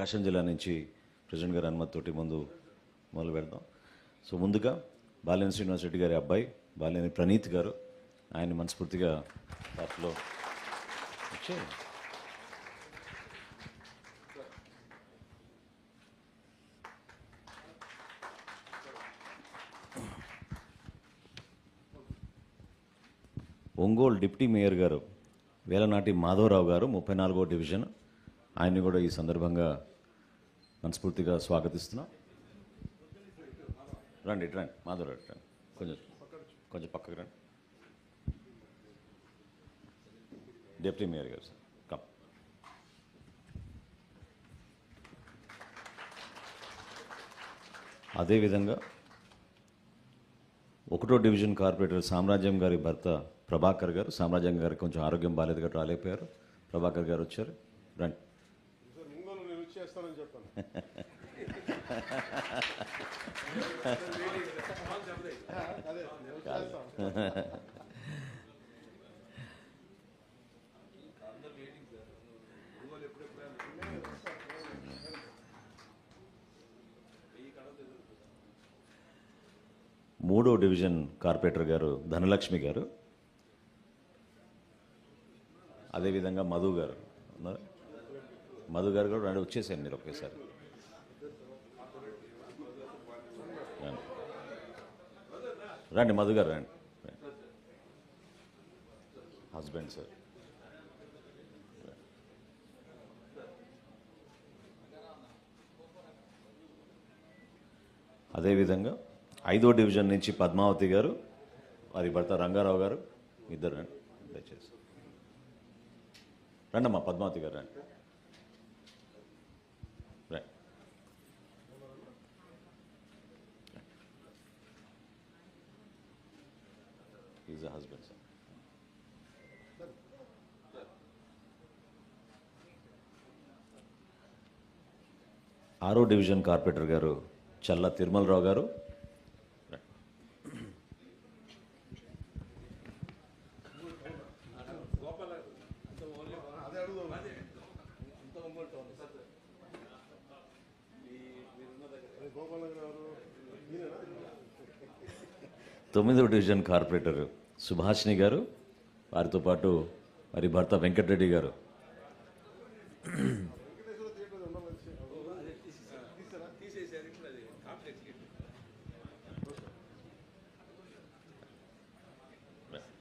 ప్రకాశం జిల్లా నుంచి ప్రెసిడెంట్ గారి అనుమతితోటి ముందు మొదలు పెడదాం. సో ముందుగా బాలేని శ్రీనివాస్ రెడ్డి గారి అబ్బాయి బాలేని ప్రణీత్ గారు ఆయన మనస్ఫూర్తిగా పార్టీలో వచ్చి ఒంగోలు డిప్యూటీ మేయర్ గారు వేలనాటి మాధవరావు గారు ముప్పై నాలుగో డివిజన్. ఆయన్ని కూడా ఈ సందర్భంగా మనస్ఫూర్తిగా స్వాగతిస్తున్నాం. రండి ఇటు రండి మాధవ్ ఇటు రండి. కొంచెం కొంచెం పక్కకు రండి. డిప్యూటీ మేయర్ గారు సార్ కమ్ అదేవిధంగా ఒకటో డివిజన్ కార్పొరేటర్ సామ్రాజ్యం గారి భర్త ప్రభాకర్ గారు సామ్రాజ్యం గారికి కొంచెం ఆరోగ్యం బాగాలేదు కాబట్టి రాలేకపోయారు. ప్రభాకర్ గారు వచ్చారు. రండి. చేస్తానని చెప్పాను. అదే మూడో డివిజన్ కార్పొరేటర్ గారు ధనలక్ష్మి గారు. అదేవిధంగా మధు గారు. ఉన్నారు? మధు గారు కూడా రండి వచ్చేసాను మీరు ఒకేసారి. రండి. మధు గారు రండి. Husband sir. అదేవిధంగా ఐదో డివిజన్ నుంచి పద్మావతి గారు వారి భర్త రంగారావు గారు ఇద్దరు రండి. దయచేసి. రండమ్మా పద్మావతి గారు రండి. ఈజ్ హస్బెండ్ సార్ ఆరో డివిజన్ కార్పొరేటర్ గారు చల్ల తిరుమలరావు గారు. తొమ్మిదో తొమ్మిదవ డివిజన్ కార్పొరేటరు సుభాషిణి గారు వారితో పాటు వారి భర్త వెంకటరెడ్డి గారు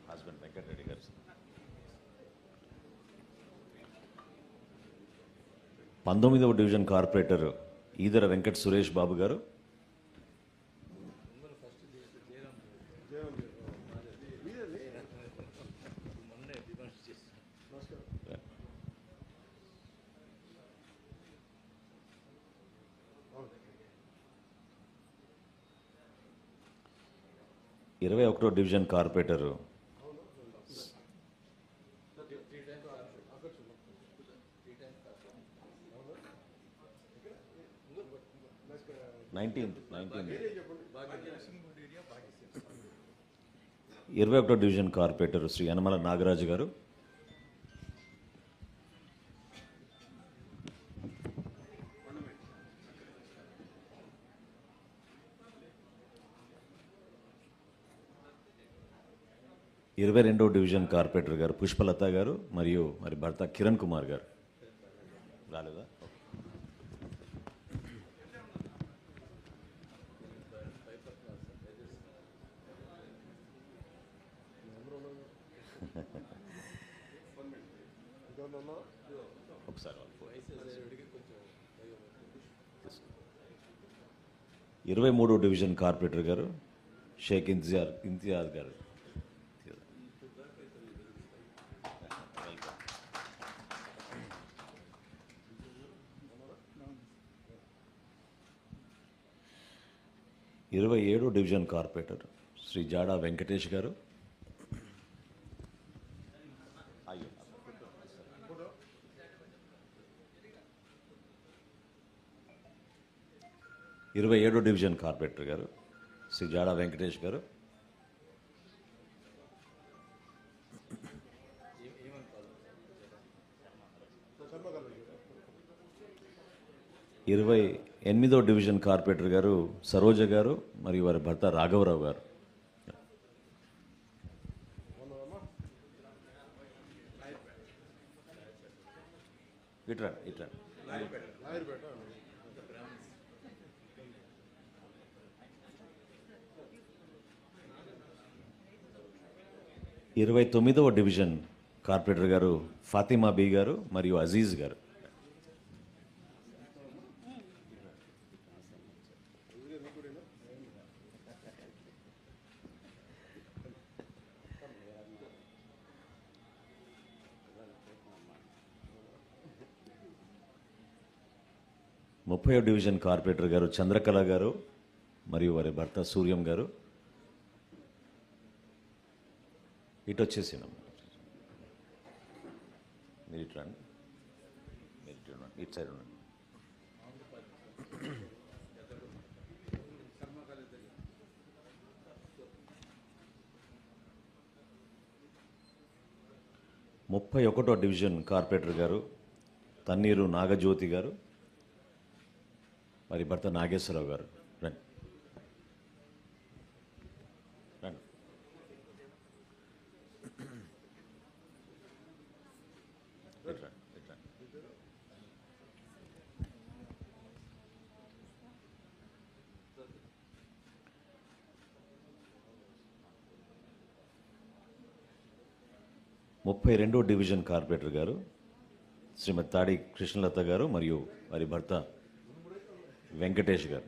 హస్బెండ్ వెంకటరెడ్డి గారు. పంతొమ్మిదవ డివిజన్ కార్పొరేటర్ ఈదర వెంకట సురేష్ బాబు గారు ఇరవై ఒకటో డివిజన్ కార్పొరేటర్. Nineteenth nineteenth. ఇరవై ఒకటో డివిజన్ కార్పొరేటర్ శ్రీ యనమల నాగరాజు గారు. ఇరవై రెండో డివిజన్ కార్పొరేటర్ గారు పుష్పలత గారు మరియు మరి భర్త కిరణ్ కుమార్ గారు. రాలేదా? ఒకసారి ఇరవై మూడో డివిజన్ కార్పొరేటర్ గారు షేక్ ఇంతియాజ్ ఇంతియాజ్ గారు. ఇరవై ఏడో డివిజన్ కార్పొరేటర్ శ్రీ జాడా వెంకటేష్ గారు. ఇరవై ఏడో డివిజన్ కార్పొరేటర్ గారు శ్రీ జాడా వెంకటేష్ గారు. ఇరవై ఎనిమిదో డివిజన్ కార్పొరేటర్ గారు సరోజ గారు మరియు వారి భర్త రాఘవరావు గారు. ఇట్రా ఇట్రా ఇరవై తొమ్మిదవ డివిజన్ కార్పొరేటర్ గారు ఫాతిమా బీ గారు మరియు అజీజ్ గారు. ముప్పై డివిజన్ కార్పొరేటర్ గారు చంద్రకళ గారు మరియు వారి భర్త సూర్యం గారు. ఇటు వచ్చేసినాం మీరు ఇటు రండి. మీరు ఇటు ఇటు సైడ్ ఉండండి. ముప్పై ఒకటో డివిజన్ కార్పొరేటర్ గారు తన్నీరు నాగజ్యోతి గారు మరి భర్త నాగేశ్వరరావు గారు. రండి. రండి. ముప్పై రెండో డివిజన్ కార్పొరేటర్ గారు శ్రీమతి తాడి కృష్ణలత గారు మరియు వారి భర్త వెంకటేష్ గారు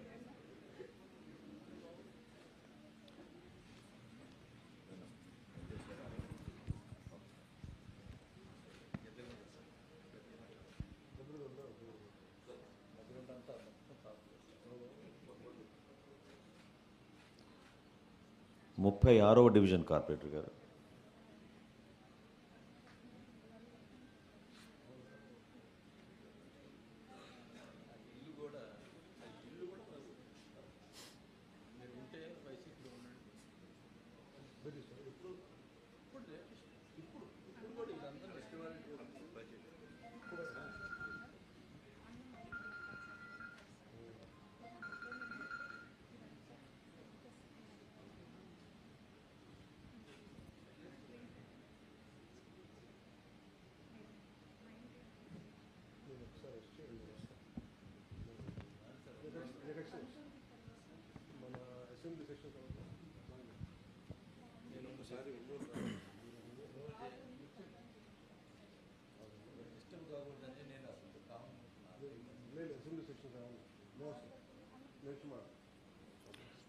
ముప్పై ఆరవ డివిజన్ కార్పొరేటర్ గారు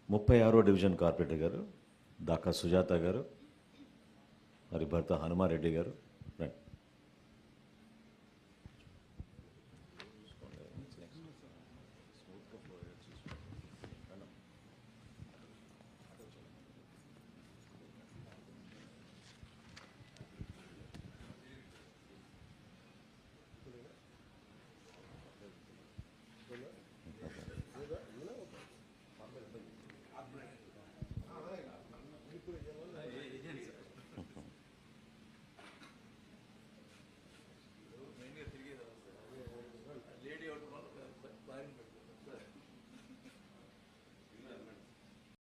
ముప్పై ఆరో డివిజన్ కార్పొరేటర్ గారు దాకా సుజాత గారు మరి భర్త హనుమారెడ్డి గారు.